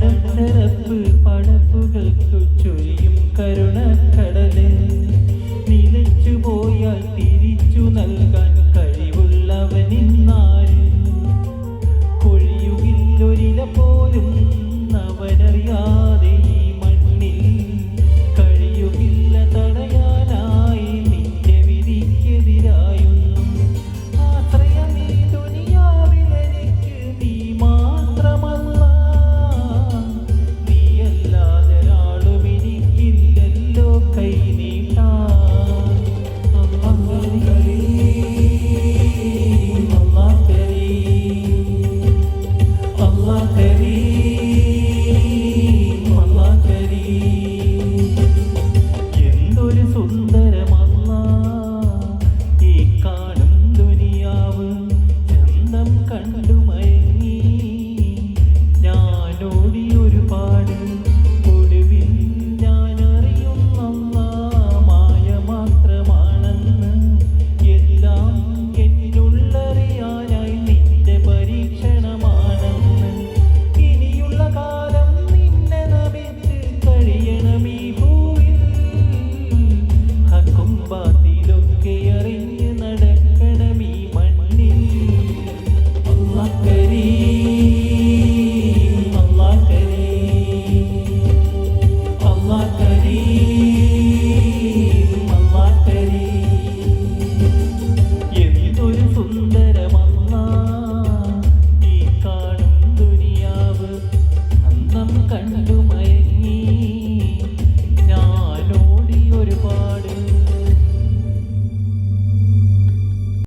കടൽത്തരപ്പ് പടപ്പുകൾക്കു ചൊരിയും കരുണക്കടൽ. നിലച്ചു പോയാൽ തീ